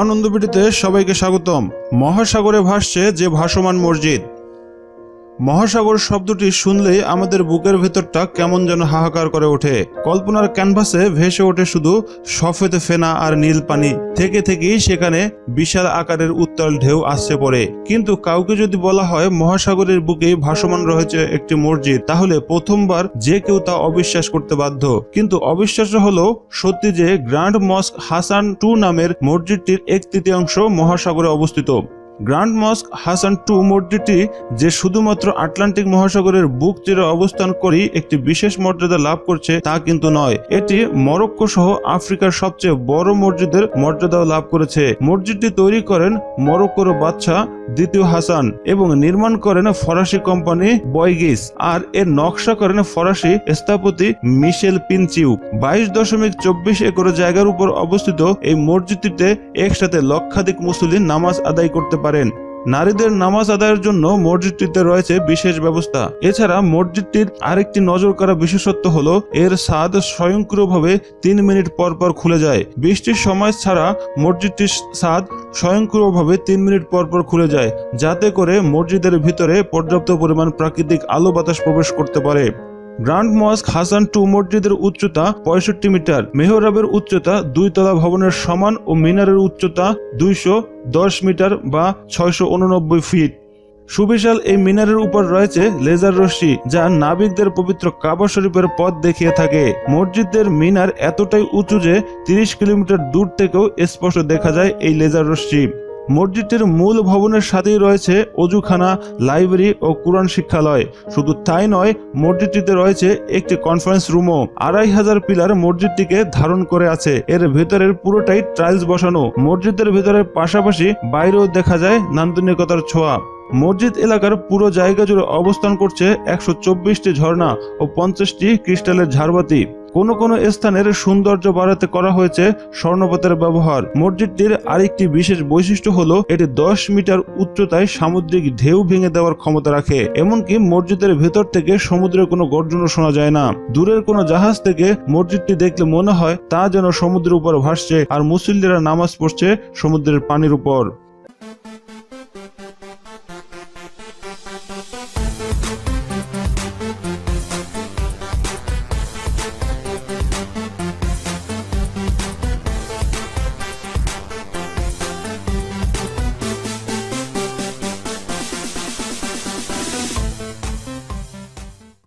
আনন্দবিটিতে সবাইকে স্বাগতম। মহাসাগরে ভাসছে যে ভাসমান মসজিদ। মহাসাগর শব্দটি শুনলেই আমাদের বুকের ভেতরটা কেমন যেন হাহাকার করে ওঠে। কল্পনার ক্যানভাসে ভেসে ওঠে শুধু সফেদ ফেনা আর নীল পানি। থেকে থেকেই সেখানে বিশাল আকারের উত্তাল ঢেউ আসছে পড়ে। কিন্তু কাউকে যদি বলা হয় মহাসাগরের বুকে ভাসমান রয়েছে একটি মসজিদ, তাহলে প্রথমবার যে কেউ তা অবিশ্বাস করতে বাধ্য। কিন্তু অবিশ্বাস্য হলো সত্যি যে গ্র্যান্ড মস্ক হাসান টু নামের মসজিদটির এক তৃতীয়াংশ মহাসাগরে অবস্থিত। গ্র্যান্ড মস্ক হাসান টু মসজিদটি, যে শুধুমাত্র আটলান্টিক মহাসাগরের বুক চিরে অবস্থান করেই একটি বিশেষ মর্যাদা লাভ করছে, তা কিন্তু নয়। এটি মরক্কো সহ আফ্রিকার সবচেয়ে বড় মসজিদের মর্যাদাও লাভ করেছে। মসজিদটি তৈরি করেন মরক্কোর বাদশাহ দ্বিতীয় হাসান এবং নির্মাণ করেন ফরাসি কোম্পানি বয়গিস, আর এর নকশা করেন ফরাসি স্থাপতি মিশেল পিনচিউ বাইশ দশমিক চব্বিশ একর জায়গার উপর অবস্থিত এই মসজিদটিতে একসাথে লক্ষাধিক মুসলিম নামাজ আদায় করতে পারেন। নারীদের নামাজ আদায়ের জন্য মসজিদটিতে রয়েছে বিশেষ ব্যবস্থা। এছাড়া মসজিদটির আরেকটি নজর করা বিশেষত্ব হল, এর স্বাদ স্বয়ংক্রিয়ভাবে তিন মিনিট পর পর খুলে যায়। বৃষ্টির সময় ছাড়া মসজিদটির স্বাদ স্বয়ংক্রিয়ভাবে তিন মিনিট পর পর খুলে যায়, যাতে করে মসজিদের ভিতরে পর্যাপ্ত পরিমাণ প্রাকৃতিক আলো বাতাস প্রবেশ করতে পারে। গ্র্যান্ড মস্ক হাসান টু মসজিদের উচ্চতা পঁয়ষট্টি মিটার, মেহরাবের উচ্চতা দুই তলা ভবনের সমান ও মিনারের উচ্চতা দুইশো দশ মিটার বা ছয়শো উননব্বই ফিট। সুবিশাল এই মিনারের উপর রয়েছে লেজার রশ্মি, যা নাবিকদের পবিত্র কাবা শরীফের পথ দেখিয়ে থাকে। মসজিদের মিনার এতটাই উঁচু যে তিরিশ কিলোমিটার দূর থেকেও স্পষ্ট দেখা যায় এই লেজার রশ্মি। মসজিদটির মূল ভবনের সাথেই রয়েছে অজুখানা, লাইব্রেরি ও কোরআন শিক্ষালয়। শুধু তাই নয়, মসজিদটিতে রয়েছে একটি কনফারেন্স রুমও আড়াই হাজার পিলার মসজিদটিকে ধারণ করে আছে। এর ভেতরের পুরোটাই টাইলস বসানো। মসজিদের ভেতরের পাশাপাশি বাইরেও দেখা যায় নান্দনিকতার ছোঁয়া। মসজিদ এলাকার পুরো জায়গা জুড়ে অবস্থান করছে একশো চব্বিশটি ঝর্ণা ও পঞ্চাশটি ক্রিস্টালের ঝাড়বাতি। কোনো কোনো স্থানের সৌন্দর্য বাড়াতে করা হয়েছে স্বর্ণপাতের ব্যবহার। মসজিদটির আরেকটি বিশেষ বৈশিষ্ট্য হলো, এটি দশ মিটার উচ্চতায় সামুদ্রিক ঢেউ ভেঙে দেওয়ার ক্ষমতা রাখে, এমনকি মসজিদের ভেতর থেকে সমুদ্রের কোনো গর্জনও শোনা যায় না। দূরের কোনো জাহাজ থেকে মসজিদটি দেখলে মনে হয় তা যেন সমুদ্রের উপর ভাসছে আর মুসল্লিরা নামাজ পড়ছে সমুদ্রের পানির উপর।